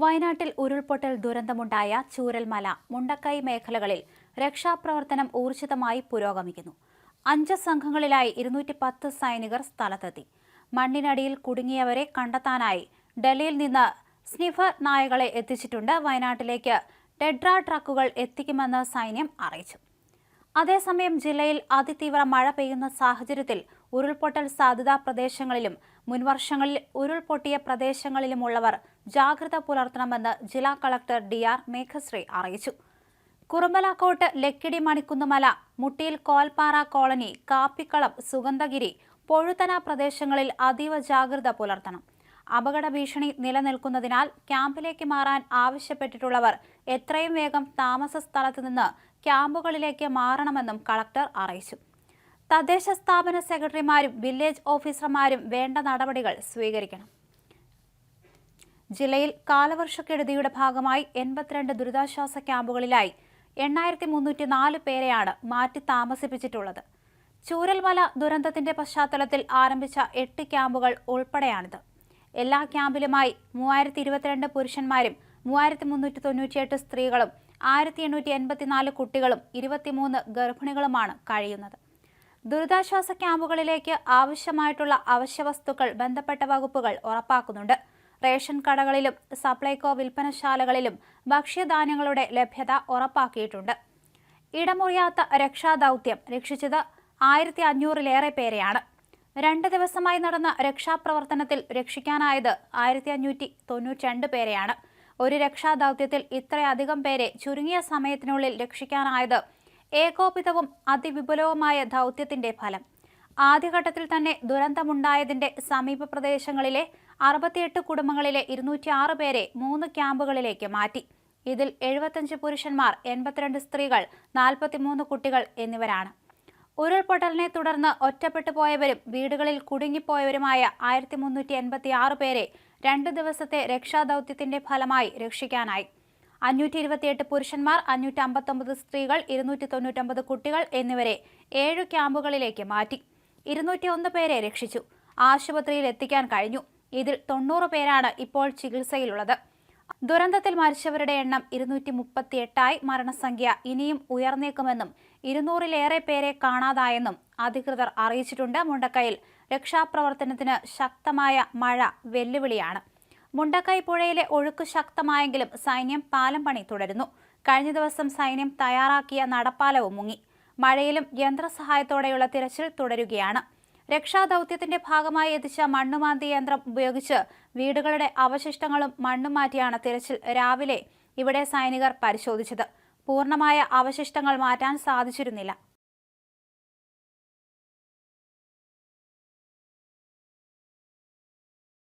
വയനാട്ടിൽ ഉരുൾപൊട്ടൽ ദുരന്തമുണ്ടായ ചൂരൽമല മുണ്ടക്കൈ മേഖലകളിൽ രക്ഷാപ്രവർത്തനം ഊർജിതമായി പുരോഗമിക്കുന്നു. അഞ്ച് സംഘങ്ങളിലായി ഇരുന്നൂറ്റി പത്ത് സൈനികർ സ്ഥലത്തെത്തി. മണ്ണിനടിയിൽ കുടുങ്ങിയവരെ കണ്ടെത്താനായി ഡൽഹിയിൽ നിന്ന് സ്നിഫർ നായകളെ എത്തിച്ചിട്ടുണ്ട്. വയനാട്ടിലേക്ക് ടെഡ്ര ട്രക്കുകൾ എത്തിക്കുമെന്ന് സൈന്യം അറിയിച്ചു. അതേസമയം ജില്ലയിൽ അതിതീവ്ര മഴ പെയ്യുന്ന സാഹചര്യത്തിൽ ഉരുൾപൊട്ടൽ സാധ്യതാ പ്രദേശങ്ങളിലും മുൻവർഷങ്ങളിൽ ഉരുൾപൊട്ടിയ പ്രദേശങ്ങളിലുമുള്ളവർ ജാഗ്രത പുലർത്തണമെന്ന് ജില്ലാ കളക്ടർ ഡി ആർ മേഘശ്രീ അറിയിച്ചു. കുറുമ്പലാക്കോട്ട് ലക്കിടി മണിക്കുന്നുമല മുട്ടിയിൽ കോൽപ്പാറ കോളനി കാപ്പിക്കളം സുഗന്ധഗിരി പൊഴുത്തന പ്രദേശങ്ങളിൽ അതീവ ജാഗ്രത പുലർത്തണം. അപകട ഭീഷണി നിലനിൽക്കുന്നതിനാൽ ക്യാമ്പിലേക്ക് മാറാൻ ആവശ്യപ്പെട്ടിട്ടുള്ളവർ എത്രയും വേഗം താമസ സ്ഥലത്ത് നിന്ന് ക്യാമ്പുകളിലേക്ക് മാറണമെന്നും കളക്ടർ അറിയിച്ചു. തദ്ദേശ സ്ഥാപന സെക്രട്ടറിമാരും വില്ലേജ് ഓഫീസർമാരും വേണ്ട നടപടികൾ സ്വീകരിക്കണം. ജില്ലയിൽ കാലവർഷക്കെടുതിയുടെ ഭാഗമായി എൺപത്തിരണ്ട് ദുരിതാശ്വാസ ക്യാമ്പുകളിലായി എണ്ണായിരത്തി മുന്നൂറ്റി നാല് പേരെയാണ് മാറ്റി താമസിപ്പിച്ചിട്ടുള്ളത്. ചൂരൽമല ദുരന്തത്തിന്റെ പശ്ചാത്തലത്തിൽ ആരംഭിച്ച എട്ട് ക്യാമ്പുകൾ ഉൾപ്പെടെയാണിത്. എല്ലാ ക്യാമ്പിലുമായി മൂവായിരത്തി ഇരുപത്തിരണ്ട് പുരുഷന്മാരും മൂവായിരത്തി മുന്നൂറ്റി തൊണ്ണൂറ്റിയെട്ട് സ്ത്രീകളും ആയിരത്തി എണ്ണൂറ്റി എൺപത്തിനാല് കുട്ടികളും ഇരുപത്തിമൂന്ന് ഗർഭിണികളുമാണ് കഴിയുന്നത്. ദുരിതാശ്വാസ ക്യാമ്പുകളിലേക്ക് ആവശ്യമായിട്ടുള്ള അവശ്യവസ്തുക്കൾ ബന്ധപ്പെട്ട വകുപ്പുകൾ ഉറപ്പാക്കുന്നുണ്ട്. റേഷൻ കടകളിലും സപ്ലൈകോ വിൽപ്പനശാലകളിലും ഭക്ഷ്യധാന്യങ്ങളുടെ ലഭ്യത ഉറപ്പാക്കിയിട്ടുണ്ട്. ഇടമുറിയാത്ത രക്ഷാദൗത്യം രക്ഷിച്ചത് ആയിരത്തി അഞ്ഞൂറിലേറെ പേരെയാണ്. രണ്ട് ദിവസമായി നടന്ന രക്ഷാപ്രവർത്തനത്തിൽ രക്ഷിക്കാനായത് ആയിരത്തി അഞ്ഞൂറ്റി തൊണ്ണൂറ്റി രണ്ട് പേരെയാണ്. ഒരു രക്ഷാദൗത്യത്തിൽ ഇത്രയധികം പേരെ ചുരുങ്ങിയ സമയത്തിനുള്ളിൽ രക്ഷിക്കാനായത് ഏകോപിതവും അതിവിപുലവുമായ ദൗത്യത്തിന്റെ ഫലം. ആദ്യഘട്ടത്തിൽ തന്നെ ദുരന്തമുണ്ടായതിന്റെ സമീപ പ്രദേശങ്ങളിലെ അറുപത്തിയെട്ട് കുടുംബങ്ങളിലെ ഇരുന്നൂറ്റി ആറ് പേരെ മൂന്ന് ക്യാമ്പുകളിലേക്ക് മാറ്റി. ഇതിൽ എഴുപത്തഞ്ച് പുരുഷന്മാർ എൺപത്തിരണ്ട് സ്ത്രീകൾ നാൽപ്പത്തിമൂന്ന് കുട്ടികൾ എന്നിവരാണ്. ഉരുൾപൊട്ടലിനെ തുടർന്ന് ഒറ്റപ്പെട്ടു പോയവരും വീടുകളിൽ കുടുങ്ങിപ്പോയവരുമായ ആയിരത്തി മുന്നൂറ്റി എൺപത്തി ആറ് പേരെ രണ്ട് ദിവസത്തെ രക്ഷാദൗത്യത്തിന്റെ ഫലമായി രക്ഷിക്കാനായി. അഞ്ഞൂറ്റി ഇരുപത്തിയെട്ട് പുരുഷന്മാർ അഞ്ഞൂറ്റി അമ്പത്തൊമ്പത് സ്ത്രീകൾ ഇരുന്നൂറ്റി തൊണ്ണൂറ്റൊമ്പത് കുട്ടികൾ എന്നിവരെ ഏഴ് ക്യാമ്പുകളിലേക്ക് മാറ്റി. ഇരുന്നൂറ്റി ഒന്ന് പേരെ രക്ഷിച്ചു. ആശുപത്രിയിൽ എത്തിക്കാൻ കഴിഞ്ഞു. ഇതിൽ തൊണ്ണൂറ് പേരാണ് ഇപ്പോൾ ചികിത്സയിലുള്ളത്. ദുരന്തത്തിൽ മരിച്ചവരുടെ എണ്ണം ഇരുന്നൂറ്റി മുപ്പത്തി എട്ടായി മരണസംഖ്യ ഇനിയും ഉയർന്നേക്കുമെന്നും ഇരുന്നൂറിലേറെ പേരെ കാണാതായെന്നും അധികൃതർ അറിയിച്ചിട്ടുണ്ട്. മുണ്ടക്കയിൽ രക്ഷാപ്രവർത്തനത്തിന് ശക്തമായ മഴ വെല്ലുവിളിയാണ്. മുണ്ടക്കൈ പുഴയിലെ ഒഴുക്ക് ശക്തമായെങ്കിലും സൈന്യം പാലം പണി തുടരുന്നു. കഴിഞ്ഞ ദിവസം സൈന്യം തയ്യാറാക്കിയ നടപ്പാലവും മുങ്ങി. മഴയിലും യന്ത്രസഹായത്തോടെയുള്ള തിരച്ചിൽ തുടരുകയാണ്. രക്ഷാദൗത്യത്തിന്റെ ഭാഗമായി എത്തിച്ച മണ്ണുമാന്തി യന്ത്രം ഉപയോഗിച്ച് വീടുകളുടെ അവശിഷ്ടങ്ങളും മണ്ണും മാറ്റിയാണ് തിരച്ചിൽ രാവിലെ ഇവിടെ സൈനികർ പരിശോധിച്ചത്. പൂർണമായ അവശിഷ്ടങ്ങൾ മാറ്റാൻ സാധിച്ചിരുന്നില്ല.